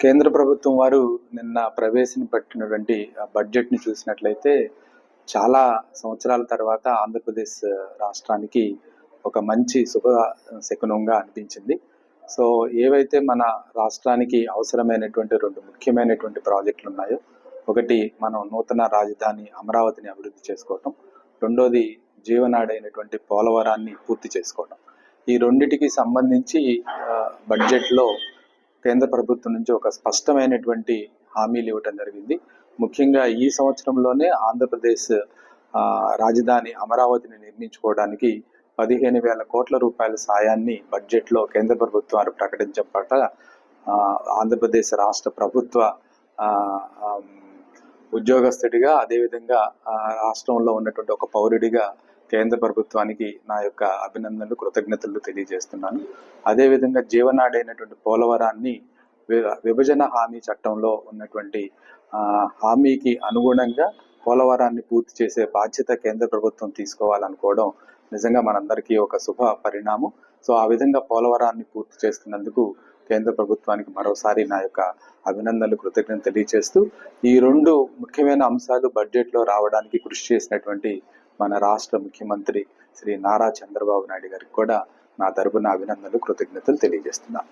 కేంద్ర ప్రభుత్వం వారు నిన్న ప్రవేశపెట్టినటువంటి ఆ బడ్జెట్ని చూసినట్లయితే చాలా సంవత్సరాల తర్వాత ఆంధ్రప్రదేశ్ రాష్ట్రానికి ఒక మంచి శుభ శకునంగా అనిపించింది. సో ఏవైతే మన రాష్ట్రానికి అవసరమైనటువంటి రెండు ముఖ్యమైనటువంటి ప్రాజెక్టులు ఉన్నాయో ఒకటి మనం నూతన రాజధాని అమరావతిని అభివృద్ధి చేసుకోవటం రెండోది జీవనాడైనటువంటి పోలవరాన్ని పూర్తి చేసుకోవడం ఈ రెండిటికి సంబంధించి బడ్జెట్లో కేంద్ర ప్రభుత్వం నుంచి ఒక స్పష్టమైనటువంటి హామీలు ఇవ్వటం జరిగింది. ముఖ్యంగా ఈ సంవత్సరంలోనే ఆంధ్రప్రదేశ్ రాజధాని అమరావతిని నిర్మించుకోవడానికి పదిహేను వేల కోట్ల రూపాయల సాయాన్ని బడ్జెట్లో కేంద్ర ప్రభుత్వం వారు పట్ల ఆంధ్రప్రదేశ్ రాష్ట్ర ప్రభుత్వ ఉద్యోగస్తుడిగా అదేవిధంగా రాష్ట్రంలో ఉన్నటువంటి ఒక పౌరుడిగా కేంద్ర ప్రభుత్వానికి నా యొక్క అభినందనలు కృతజ్ఞతలు తెలియజేస్తున్నాను. అదేవిధంగా జీవనాడైనటువంటి పోలవరాన్ని విభజన హామీ చట్టంలో ఉన్నటువంటి హామీకి అనుగుణంగా పోలవరాన్ని పూర్తి చేసే బాధ్యత కేంద్ర ప్రభుత్వం తీసుకోవాలనుకోవడం నిజంగా మనందరికీ ఒక శుభ పరిణామం. సో ఆ విధంగా పోలవరాన్ని పూర్తి చేస్తున్నందుకు కేంద్ర ప్రభుత్వానికి మరోసారి నా యొక్క అభినందనలు కృతజ్ఞతలు తెలియజేస్తూ ఈ రెండు ముఖ్యమైన అంశాలు బడ్జెట్లో రావడానికి కృషి చేసినటువంటి మన రాష్ట్ర ముఖ్యమంత్రి శ్రీ నారా చంద్రబాబు నాయుడు గారికి కూడా నా తరపున అభినందనలు కృతజ్ఞతలు తెలియజేస్తున్నాను